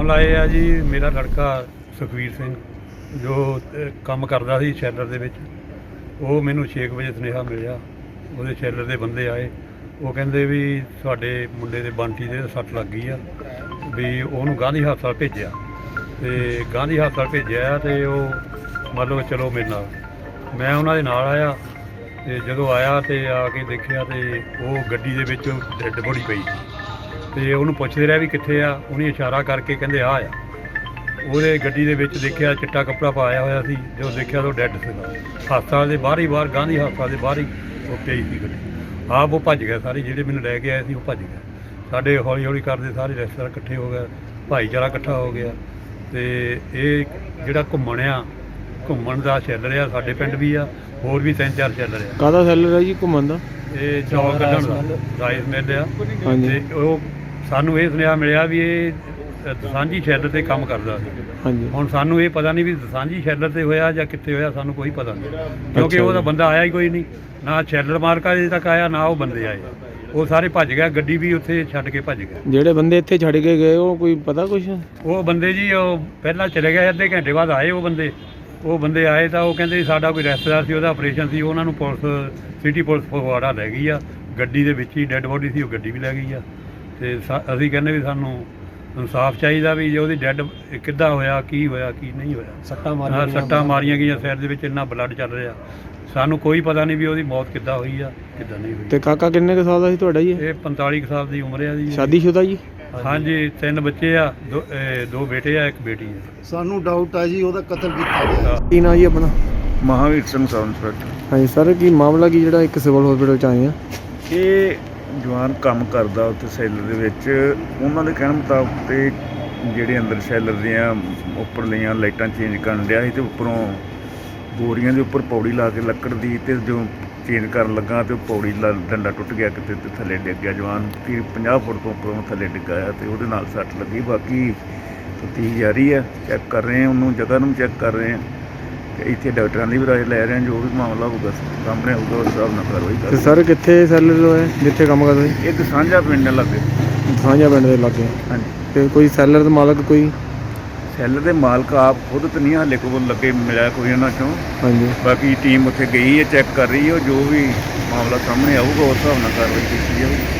ਮਾਮਲਾ ਇਹ ਆ ਜੀ ਮੇਰਾ ਲੜਕਾ ਸੁਖਵੀਰ ਸਿੰਘ ਜੋ ਅਹ, ਕੰਮ ਕਰਦਾ ਸੀ ਸ਼ੈਲਰ ਦੇ ਵਿੱਚ ਉਹ ਮੈਨੂੰ 6 ਵਜੇ ਸੁਨੇਹਾ ਮਿਲਿਆ ਉਹਦੇ ਸ਼ੈਲਰ ਦੇ ਬੰਦੇ ਆਏ ਉਹ ਕਹਿੰਦੇ ਵੀ ਤੁਹਾਡੇ ਮੁੰਡੇ ਦੇ ਬੰਟੀ ਦੇ ਸੱਟ ਲੱਗ ਗਈ ਆ ਵੀ ਉਹਨੂੰ ਗਾਂਧੀ ਹਸਪਤਾਲ ਭੇਜਿਆ ਤੇ ਗਾਂਧੀ ਹਸਪਤਾਲ ਭੇਜਿਆ ਤੇ ਉਹ ਮੰਨ ਲਓ ਚਲੋ ਮੇਰੇ ਨਾਲ ਮੈਂ ਉਹਨਾਂ ਦੇ ਨਾਲ ਆਇਆ ਤੇ ਜਦੋਂ ਆਇਆ ਤੇ ਆ ਕੇ ਦੇਖਿਆ ਤੇ ਉਹ ਗੱਡੀ ਦੇ ਵਿੱਚ ਡੈੱਡ ਬੋਡੀ ਪਈ ਸੀ। ਤੇ ਉਹਨੂੰ ਪੁੱਛਦੇ ਰਿਹਾ ਵੀ ਕਿੱਥੇ ਆ, ਉਹਨੇ ਇਸ਼ਾਰਾ ਕਰਕੇ ਕਹਿੰਦੇ ਆ ਆ। ਉਹਦੇ ਗੱਡੀ ਦੇ ਵਿੱਚ ਦੇਖਿਆ ਚਿੱਟਾ ਕੱਪੜਾ ਪਾਇਆ ਹੋਇਆ ਸੀ ਜਦੋਂ ਦੇਖਿਆ ਤਾਂ ਉਹ ਡੈੱਡ ਸੀਗਾ। ਹਸਪਤਾਲ ਦੇ ਬਾਹਰ ਹੀ ਬਾਹਰ, ਗਾਂਧੀ ਹਸਪਤਾਲ ਦੇ ਬਾਹਰ ਹੀ ਉਹ ਪਈ ਸੀ ਗੱਡੀ। ਆਪ ਉਹ ਭੱਜ ਗਏ ਸਾਰੇ, ਜਿਹੜੇ ਮੈਨੂੰ ਲੈ ਕੇ ਆਏ ਸੀ ਉਹ ਭੱਜ ਗਏ। ਸਾਡੇ ਹੌਲੀ ਹੌਲੀ ਕਰਦੇ ਸਾਰੇ ਰਿਸ਼ਤੇਦਾਰ ਇਕੱਠੇ ਹੋ ਗਏ, ਭਾਈਚਾਰਾ ਇਕੱਠਾ ਹੋ ਗਿਆ। ਤੇ ਇਹ ਜਿਹੜਾ ਘੁੰਮਣ ਆ, ਘੁੰਮਣ ਦਾ ਚੱਲ ਰਿਹਾ, ਸਾਡੇ ਪਿੰਡ ਵੀ ਆ, ਹੋਰ ਵੀ ਤਿੰਨ ਚਾਰ ਚੱਲ ਰਿਹਾ। ਕਾਹਦਾ ਸੈਲਰ ਹੈ ਜੀ ਘੁੰਮਣ ਦਾ? ਇਹ ਚੌਲ ਕੱਢਣ ਦਾ ਰਾਈਸ ਮਿਲ ਆ ਹਾਂਜੀ। ਤੇ ਉਹ ਸਾਨੂੰ ਇਹ ਸੁਨੇਹਾ ਮਿਲਿਆ ਵੀ ਇਹ ਅ, ਦਸਾਂਝੀ ਸ਼ੈਲਰ ਤੇ ਕੰਮ ਕਰਦਾ ਸੀ। ਹਾਂਜੀ। ਹੁਣ ਸਾਨੂੰ ਇਹ ਪਤਾ ਨਹੀਂ ਵੀ ਦਸਾਂਝੀ ਸ਼ੈਲਰ ਤੇ ਹੋਇਆ ਜਾਂ ਕਿੱਥੇ ਹੋਇਆ ਸਾਨੂੰ ਕੋਈ ਪਤਾ ਨਹੀਂ। ਕਿਉਂਕਿ ਉਹਦਾ ਜੀ। ਬੰਦਾ ਆਇਆ ਹੀ ਕੋਈ ਨਹੀਂ। ਨਾ ਸ਼ੈਲਰ ਮਾਰਕਾ ਅਜੇ ਤੱਕ ਆਇਆ ਨਾ ਉਹ ਬੰਦੇ ਆਏ। ਉਹ ਸਾਰੇ ਭੱਜ ਗਏ ਗੱਡੀ ਵੀ ਉੱਥੇ ਛੱਡ ਕੇ ਭੱਜ ਗਏ। ਜਿਹੜੇ ਬੰਦੇ ਇੱਥੇ ਛੱਡ ਕੇ ਗਏ ਉਹ ਕੋਈ ਪਤਾ ਕੁਛ? ਉਹ ਬੰਦੇ ਜੀ ਉਹ ਪਹਿਲਾਂ ਚਲੇ ਗਏ ਅੱਧੇ ਘੰਟੇ ਬਾਅਦ ਆਏ ਉਹ ਬੰਦੇ। ਉਹ ਬੰਦੇ ਆਏ ਤਾਂ ਉਹ ਕਹਿੰਦੇ ਸਾਡਾ ਕੋਈ ਰਿਸ਼ਤੇਦਾਰ ਸੀ ਉਹਦਾ ਆਪਰੇਸ਼ਨ ਸੀ ਉਹਨਾਂ ਨੂੰ ਪੁਲਿਸ ਸਿਟੀ ਪੁਲਿਸ ਫਗਵਾੜਾ ਲੈ ਗਈ ਆ। ਗੱਡੀ ਦੇ ਵਿੱਚ ਹੀ ਡੈੱਡ ਬੋਡੀ ਸੀ ਉਹ ਗੱਡੀ ਵੀ ਲੈ ਗਈ ਆ। ਤੇ ਅਸੀਂ ਕਹਿੰਦੇ ਵੀ ਸਾਨੂੰ ਇਨਸਾਫ ਚਾਹੀਦਾ ਵੀ ਜੇ ਉਹਦੀ ਡੈੱਡ ਕਿੱਦਾਂ ਹੋਇਆ ਕੀ ਹੋਇਆ ਕੀ ਨਹੀਂ ਹੋਇਆ। ਸੱਟਾਂ ਹਾਂ, ਸੱਟਾਂ ਮਾਰੀਆਂ ਗਈਆਂ ਸਿਰ ਦੇ ਵਿੱਚ ਇੰਨਾ ਬਲੱਡ ਚੱਲ ਰਿਹਾ। ਸਾਨੂੰ ਕੋਈ ਪਤਾ ਨਹੀਂ ਵੀ ਉਹਦੀ ਮੌਤ ਕਿੱਦਾਂ ਹੋਈ ਆ ਕਿੱਦਾਂ ਨਹੀਂ ਹੋਈ। ਤੇ ਕਾਕਾ ਕਿੰਨੇ ਕੁ ਸਾਲ ਦਾ ਸੀ ਤੁਹਾਡਾ ਜੀ ਇਹ? ਇਹ 45 ਕੁ ਸਾਲ ਦੀ ਉਮਰ ਆ ਜੀ। ਸ਼ਾਦੀशुदा ਜੀ? ਹਾਂਜੀ। ਤਿੰਨ ਬੱਚੇ ਆ ਦੋ ਇਹ ਦੋ ਬੇਟੇ ਆ ਇੱਕ ਬੇਟੀ ਆ। ਸਾਨੂੰ ਡਾਊਟ ਆ ਜੀ ਉਹਦਾ ਕਤਲ ਕੀਤਾ ਗਿਆ। ਕੀ ਨਾਂ ਜੀ ਆਪਣਾ? ਮਹਾਵੀਰ ਸਿੰਘ ਸਬ ਇੰਸਪੈਕਟਰ ਹਾਂਜੀ ਸਰ ਕੀ ਮਾਮਲਾ ਕੀ ਜਿਹੜਾ ਇੱਕ ਸਿਵਲ ਹਸਪੀਟਲ ਚ ਆਏ ਆ? ਇਹ ਜਵਾਨ ਕੰਮ ਕਰਦਾ ਉੱਥੇ ਸੈਲਰ ਦੇ ਵਿੱਚ। ਉਹਨਾਂ ਦੇ ਕਹਿਣ ਮੁਤਾਬਕ ਤੇ ਜਿਹੜੇ ਅੰਦਰ ਸੈਲਰ ਦੀਆਂ ਉੱਪਰਲੀਆਂ ਲਾਈਟਾਂ ਚੇਂਜ ਕਰਨ ਡਿਆ ਸੀ ਤੇ ਉੱਪਰੋਂ ਬੋਰੀਆਂ ਦੇ ਉੱਪਰ ਪੌੜੀ ਲਾ ਕੇ ਲੱਕੜ ਦੀ ਤੇ ਜੋ ਚੇਂਜ ਕਰਨ ਲੱਗਾ ਤੇ ਉਹ ਪੌੜੀ ਦਾ ਡੰਡਾ ਟੁੱਟ ਗਿਆ ਕਿਤੇ ਤੇ ਥੱਲੇ ਡਿੱਗ ਗਿਆ। ਜਵਾਨ ਫਿਰ 50 ਫੁੱਟ ਤੋਂ ਉੱਪਰੋਂ ਥੱਲੇ ਡਿੱਗਾ ਤੇ ਉਹਦੇ ਨਾਲ ਸੱਟ ਲੱਗੀ। ਬਾਕੀ ਤਫਤੀਸ਼ ਜਾਰੀ ਹੈ ਚੈੱਕ ਕਰ ਰਹੇ ਹਾਂ ਉਹਨੂੰ ਜਗ੍ਹਾ ਨੂੰ ਚੈੱਕ ਕਰ ਰਹੇ ਹਾਂ ਤੇ ਇੱਥੇ ਡਾਕਟਰਾਂ ਦੀ ਵੀ ਰਾਏ ਲੈ ਰਹੇ ਹਾਂ ਜੋ ਵੀ ਮਾਮਲਾ ਹੋਊਗਾ ਸਾਹਮਣੇ ਆਊਗਾ ਉਸ ਹਿਸਾਬ ਨਾਲ ਕਾਰਵਾਈ ਤੇ ਕਰਾਂਗੇ ਸਰ ਕਿੱਥੇ ਸੈਲਰ ਹੋਇਆ ਜਿੱਥੇ ਕੰਮ ਕਰਦੇ? ਸੀ ਇੱਕ ਸਾਂਝਾ ਪਿੰਡ ਲੱਗੇ। ਸਾਂਝਾ ਪਿੰਡ ਦੇ ਲਾਗੇ। ਹਾਂਜੀ। ਤੇ ਕੋਈ ਸੈਲਰ ਦਾ ਮਾਲਕ ਕੋਈ? ਸੈੱਲ ਦੇ ਮਾਲਕ ਆਪ ਖੁਦ ਤਾਂ ਨਹੀਂ ਹਾਲੇ ਕੋਲ ਲੱਗੇ ਮਿਲਿਆ ਕੋਈ ਉਹਨਾਂ ਚੋਂ। ਹਾਂਜੀ। ਬਾਕੀ ਟੀਮ ਉੱਥੇ ਗਈ ਹੈ ਚੈੱਕ ਕਰ ਰਹੀ ਹੈ ਜੋ ਵੀ ਮਾਮਲਾ ਸਾਹਮਣੇ ਆਊਗਾ ਉਸ ਹਿਸਾਬ ਨਾਲ ਕਾਰਵਾਈ ਕੀਤੀ ਜਾਊਗੀ।